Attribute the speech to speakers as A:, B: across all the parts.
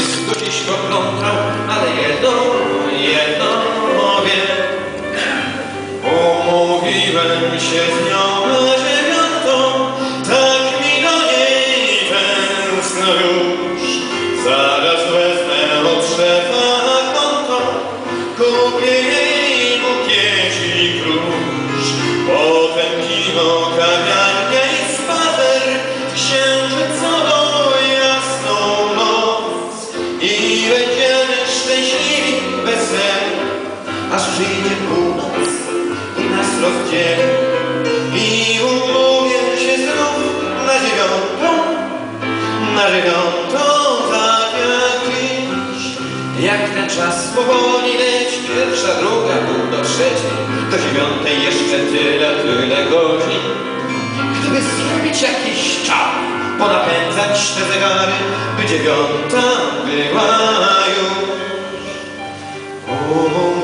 A: wszystko dziś poplątał, ale jedno, jedno wiem. Umówiłem się z nią na dziewiątą, tak mi do niej tęskno już. Zaraz wezmę od szefa konto, kupię przyjdzie północ i nas rozdzieli. I umówię się znów na dziewiątą, na dziewiątą, tak jak dziś. Jak ten czas powoli leci, pierwsza, druga, pół do trzeciej, do dziewiątej jeszcze tyle, tyle godzin. Gdyby zrobić jakiś czar, ponapędzać te zegary, by dziewiąta była już. Umówiłem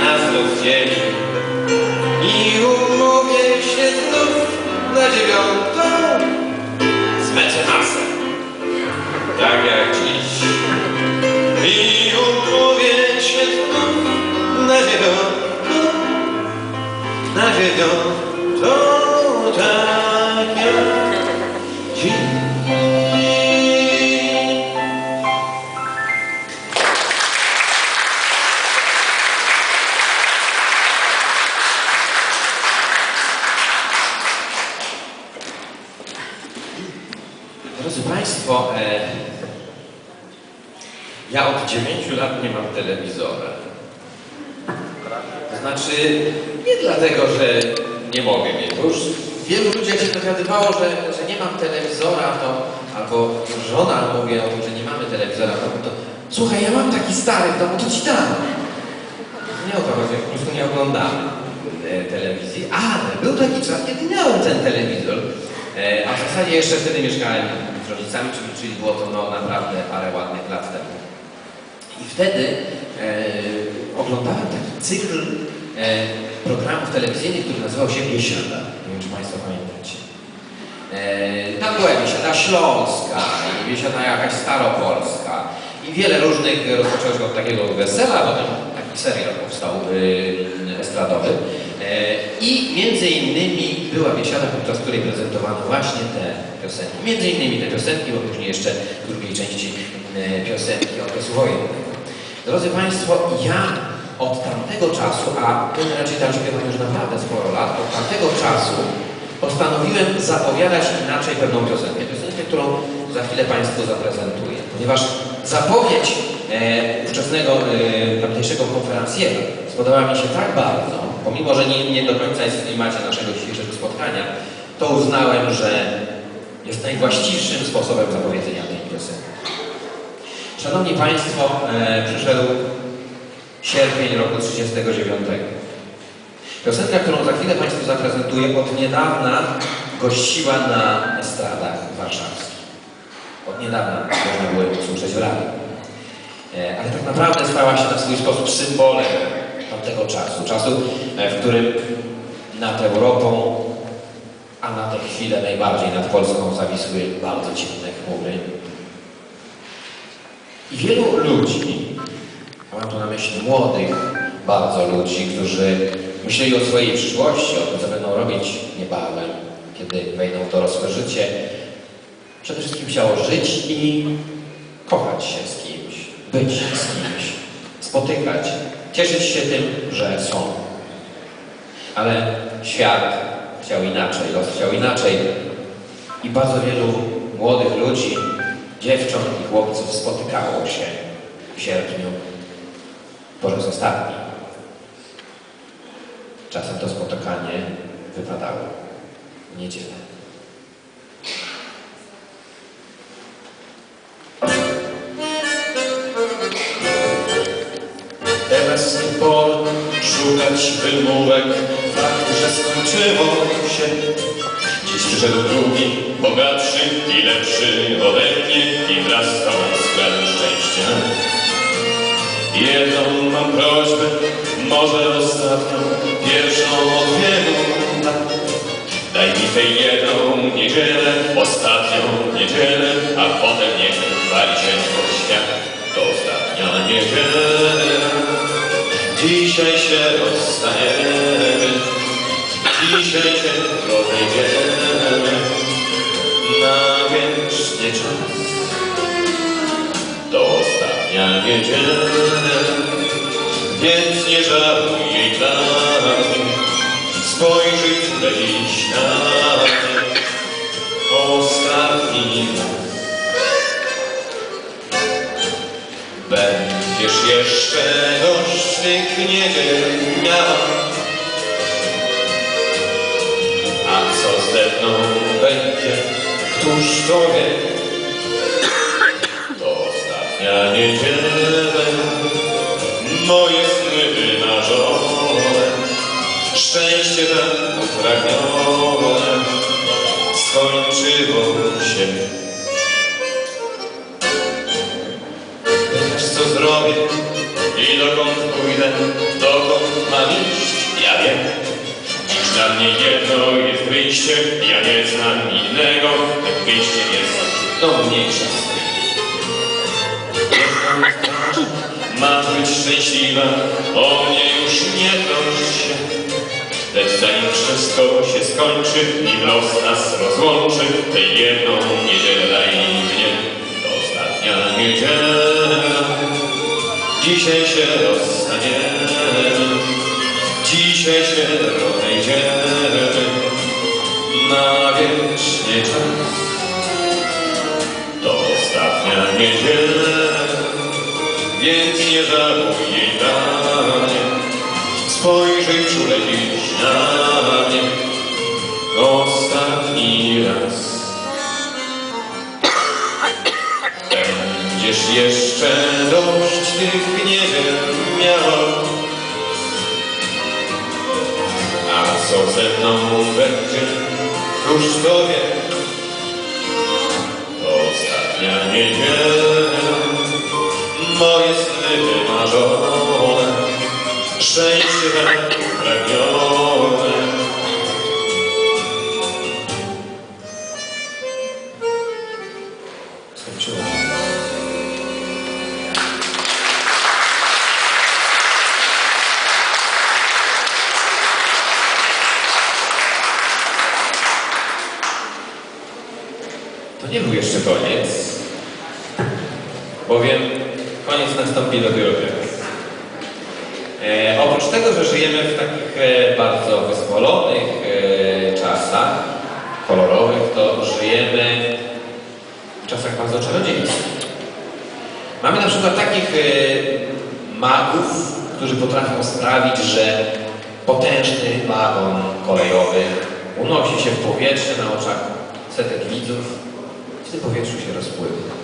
A: nas rozdzieli. I umówię się znów na dziewiątą
B: Drodzy Państwo, e, ja od 9 lat nie mam telewizora. To znaczy, nie dlatego, że nie mogę mieć, bo już wielu ludzi jak się dowiadywało, że, że nie mam telewizora, to albo żona mówi o tym, że nie mamy telewizora, to, słuchaj, ja mam taki stary w domu, to ci dam. Nie o to chodzi, po prostu nie oglądamy e, telewizji, ale był taki czas, kiedy miałem ten telewizor, e, a w zasadzie jeszcze wtedy mieszkałem rodzicami, czyli, czyli było to no, naprawdę parę ładnych lat temu. I wtedy e, oglądałem taki cykl e, programów telewizyjnych, który nazywał się Biesiada. Nie wiem, czy Państwo pamiętacie. E, tam była Biesiada Śląska, Biesiada jakaś Staropolska i wiele różnych, rozpoczęło się od takiego wesela, potem taki serial powstał y, estradowy. E, I między innymi była Biesiada, podczas której prezentowano właśnie te piosenki. Między innymi te piosenki, bo później jeszcze w drugiej części e, piosenki okresu wojennego. Drodzy Państwo, ja od tamtego czasu, a ten raczej tam śpiewam już naprawdę sporo lat, od tamtego czasu postanowiłem zapowiadać inaczej pewną piosenkę. Piosenkę, którą za chwilę Państwu zaprezentuję. Ponieważ zapowiedź e, ówczesnego e, tamtejszego konferencjera spodobała mi się tak bardzo, pomimo, że nie, nie do końca jest w klimacie naszego dzisiejszego spotkania, to uznałem, że jest najwłaściwszym sposobem zapowiedzenia tej piosenki. Szanowni Państwo, e, przyszedł sierpień roku 1939. Piosenka, którą za chwilę Państwu zaprezentuję, od niedawna gościła na estradach warszawskich. Od niedawna można było ją usłyszeć w radiu. E, Ale tak naprawdę stała się na swój sposób symbolem tamtego czasu. Czasu, e, w którym nad Europą, a na tę chwilę najbardziej nad Polską zawisły bardzo ciemne chmury. I wielu ludzi, mam tu na myśli młodych bardzo ludzi, którzy myśleli o swojej przyszłości, o tym, co będą robić niebawem, kiedy wejdą w dorosłe życie, przede wszystkim chciało żyć i kochać się z kimś, być z kimś, spotykać, cieszyć się tym, że są. Ale świat chciał inaczej, los chciał inaczej i bardzo wielu młodych ludzi, dziewcząt i chłopców spotykało się w sierpniu po raz ostatni. Czasem to spotykanie wypadało w niedzielę.
A: Szukać wymówek faktu, że skończyło się. Dziś przyszedł drugi, bogatszy i lepszy ode mnie i wraz z tą sklep szczęścia. Jedną mam prośbę, może ostatnią, pierwszą od wielu lat. Daj mi tę jedną niedzielę, ostatnią niedzielę, a potem niech wali się pod świat. To ostatnia niedziela. Dzisiaj się rozstaniemy, dzisiaj się rozejdziemy na wiecznie czas. To ostatnia niedziela, więc nie żałuj jej dla mnie. Spojrzyj dziś na mnie, ostatni raz. Będziesz jeszcze dość tych niedziel miał, a co ze mną będzie, któż to wie? To ostatnia niedziela, moje sny wymarzone, szczęście tak upragnione, skończyło się. Zrobię i dokąd pójdę, dokąd mam iść, ja wiem. Dziś dla mnie jedno jest wyjście, ja nie znam innego, tym wyjściem jest no mniejsza z tym. Ma być szczęśliwa, o mnie już nie troszcz się. Lecz zanim wszystko się skończy, nim los nas rozłączy, tę jedną niedzielę daj mnie, to ostatnia niedziela. Dzisiaj się rozstaniemy, dzisiaj się rozejdziemy, na wiecznie czas. To ostatnia niedziela, więc nie żałuj jej dla mnie. Spojrzyj czule dziś na Ze mną będzie, któż to wie? To ostatnia niedziela, moje sny wymarzone, szczęście tak
B: To nie był jeszcze koniec, bowiem koniec nastąpi dopiero teraz. E, oprócz tego, że żyjemy w takich e, bardzo wyzwolonych e, czasach, kolorowych, to żyjemy w czasach bardzo czarodziejskich. Mamy na przykład takich e, magów, którzy potrafią sprawić, że potężny wagon kolejowy unosi się w powietrze na oczach setek widzów, tym powietrzu się rozpływa.